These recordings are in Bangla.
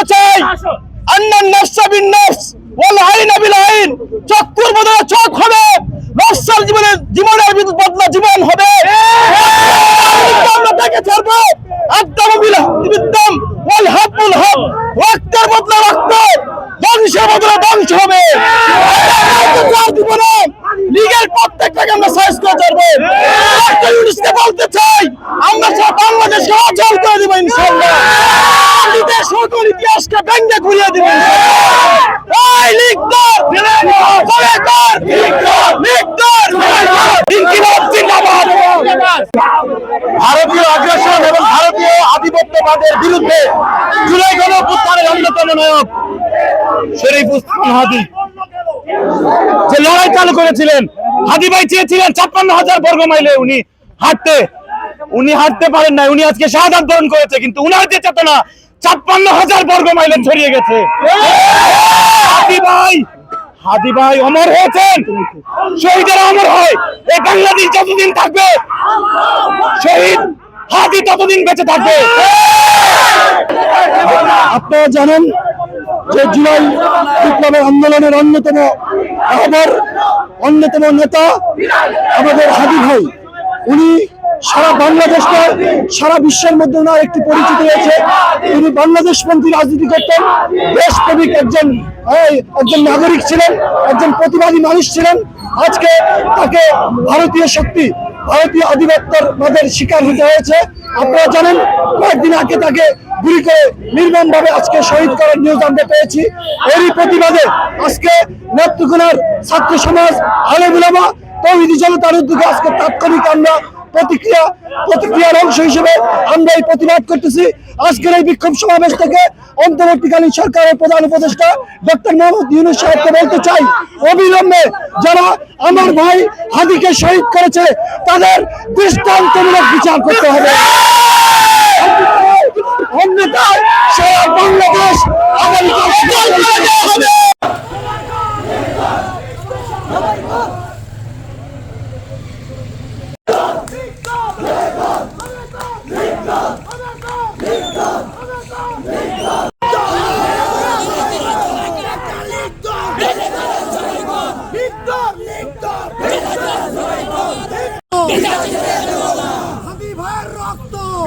বলতে চাই আন্নান নাফসা বিন নাফস ওয়াল আইন বিল আইন। চক্ষুর বদলে চোখ হবে। নফসাল জীবনের জীবনের বিদ- বদলা জীবন হবে। আমরা তাকে ছাড়বো। একদম বিল বিদ্যম ওয়াল হাবুল হাব রক্তের বদলে রক্ত ধ্বংসের বদলে ধ্বংস হবে। জীবনে লিগের প্রত্যেকটাকে আমরা সাইজ করে ছাড়বো। বলতে চাই আমরা বাংলাদেশকে অচল করে দেবো ইনশাল্লাহ নিজের সকল ইতিহাসকে ব্যঙ্গে ঘুরিয়ে দেবো ইনশাল্লাহ। এই লিগদর করে কর লিগদর ইনকিলাব জিন্দাবাদ। ভারতীয় আগ্রাসন এবং ভারতীয় আধিপত্যবাদের বিরুদ্ধে জুলাই গণ অভ্যুত্থানের অন্যতম নায়ক শরীফ উসমান হাদি। যে লড়াই চালু করেছিলেন, হাদি ভাই চেয়েছিলেন ছাপ্পান্ন হাজার বর্গ মাইলে উনি হাঁটতে উনি হাঁটতে পারেন নাই, উনি আজকে শাহাদাত বরণ করেছে, কিন্তু উনার যে চেতনা ছাপ্পান্ন হাজার বর্গ মাইলে ছড়িয়ে গেছে। হাদি ভাই হাদি ভাই অমর হয়েছেন। শহীদেরা অমর হয়। এই বাংলাদেশ যতদিন থাকবে, শহীদ, হাদি ততদিন বেঁচে থাকবে। আপনারা জানেন যে জুলাই বিপ্লবের আন্দোলনের অন্যতম আহ্বার অন্যতম নেতা আমাদের হাদি ভাই। উনি সারা বাংলাদেশ নয়, সারা বিশ্বের মধ্যে ওনার একটি পরিচিত রয়েছে। তিনি বাংলাদেশপন্থী রাজনীতি করতেন। দেশপ্রেমিক একজন একজন নাগরিক ছিলেন একজন প্রতিবাদী মানুষ ছিলেন। আজকে তাকে ভারতীয় শক্তি ভারতীয় আধিপত্যের মাদের শিকার হতে হয়েছে। আপনারা জানেন কয়েকদিন আগে তাকে গুলি করে নির্মম ভাবে আজকে শহীদ করার নিউজ আমরা পেয়েছি। এরই প্রতিবাদে আজকে নেত্রকোনার ছাত্র সমাজ আলমুলামা তৌহিদি জনতার উদ্যোগে আজকে তাৎক্ষণিক আমরা প্রতিক্রিয়া, প্রতিক্রিয়ার অংশ হিসেবে আমরা এই প্রতিবাদ করতেছি। আজকের এই বিক্ষোভ সমাবেশ থেকে অন্তর্বর্তীকালীন সরকারের প্রধান উপদেষ্টা ডক্টর মোহাম্মদ ইউনুস সাহেবকে বলতে চাই, অবিলম্বে যারা আমার ভাই হাদিকে শহীদ করেছে, তাদের দৃষ্টান্তমূলক বিচার করতে হবে অন্যথায় সারা বাংলাদেশ আগামীকাল হবে হাবিব ভাইয়ের রক্ত ভারতের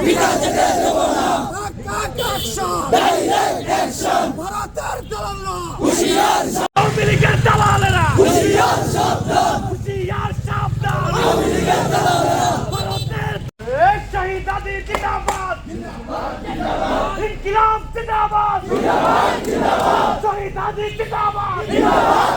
দালালরা হুশিয়ার সাবধান হুশিয়ার সাবধান আওয়ামী লীগের দালালেরা ভারতের এই শহীদ আদি জিন্দাবাদ জিন্দাবাদ জিন্দাবাদ ইনকিলাব জিন্দাবাদ জিন্দাবাদ জিন্দাবাদ জিন্দাবাদ জিন্দাবাদ